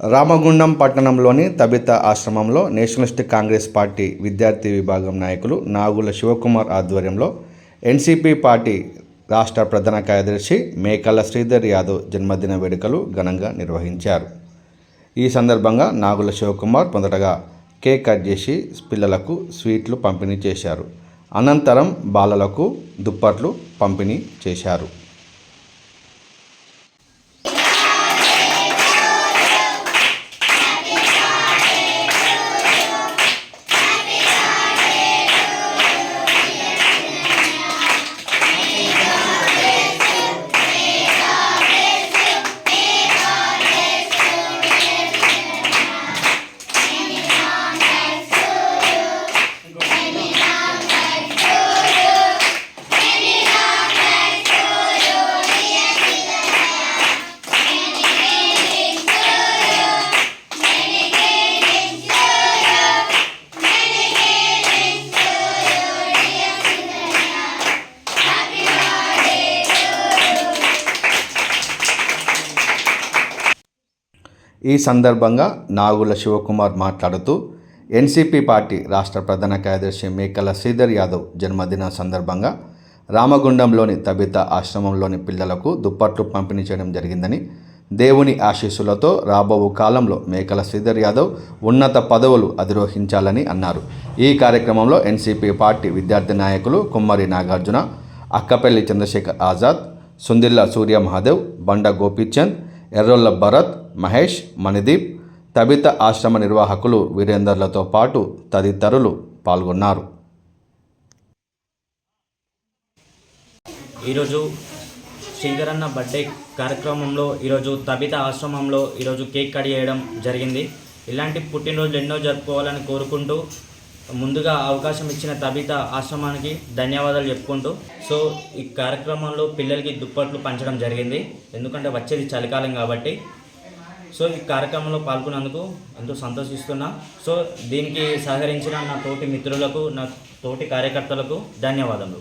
రామగుండం పట్టణంలోని తబిత ఆశ్రమంలో Nationalist Congress party విద్యార్థి విభాగం నాయకులు నాగుల శివకుమార్ ఆధ్వర్యంలో ఎన్సీపీ పార్టీ రాష్ట్ర ప్రధాన కార్యదర్శి మేకల శ్రీధర్ యాదవ్ జన్మదిన వేడుకలు ఘనంగా నిర్వహించారు. ఈ సందర్భంగా నాగుల శివకుమార్ మొదటగా కేక్ కట్ చేసి పిల్లలకు స్వీట్లు పంపిణీ చేశారు. అనంతరం బాలలకు దుప్పట్లు పంపిణీ చేశారు. ఈ సందర్భంగా నాగుల శివకుమార్ మాట్లాడుతూ ఎన్సీపీ పార్టీ రాష్ట్ర ప్రధాన కార్యదర్శి మేకల శ్రీధర్ యాదవ్ జన్మదిన సందర్భంగా రామగుండంలోని తబిత ఆశ్రమంలోని పిల్లలకు దుప్పట్లు పంపిణీ చేయడం జరిగిందని దేవుని ఆశీస్సులతో రాబో కాలంలో మేకల శ్రీధర్ యాదవ్ ఉన్నత పదవులు అధిరోహించాలని అన్నారు. ఈ కార్యక్రమంలో ఎన్సీపీ పార్టీ విద్యార్థి నాయకులు కుమ్మరి నాగార్జున అక్కపల్లి చంద్రశేఖర్ ఆజాద్ సుందిల్ల సూర్య మహాదేవ్ బండ గోపీచంద్ ఎర్రొల్ల భరత్ మహేష్ మణిదీప్ తబిత ఆశ్రమ నిర్వాహకులు వీరేందర్లతో పాటు తదితరులు పాల్గొన్నారు. ఈరోజు శ్రీధరన్న బర్త్డే కార్యక్రమంలో ఈరోజు తబిత ఆశ్రమంలో ఈరోజు కేక్ కట్ చేయడం జరిగింది. ఇలాంటి పుట్టినరోజులు ఎన్నో జరుపుకోవాలని కోరుకుంటూ ముందుగా అవకాశం ఇచ్చిన తబిత ఆశ్రమానికి ధన్యవాదాలు చెప్పుకుంటూ సో ఈ కార్యక్రమంలో పిల్లలకి దుప్పట్లు పంచడం జరిగింది. ఎందుకంటే వచ్చేది చలికాలం కాబట్టి సో ఈ కార్యక్రమంలో పాల్గొన్నందుకు ఎంతో సంతోషిస్తున్నా. సో దీనికి సహకరించిన నా తోటి మిత్రులకు నా తోటి కార్యకర్తలకు ధన్యవాదములు.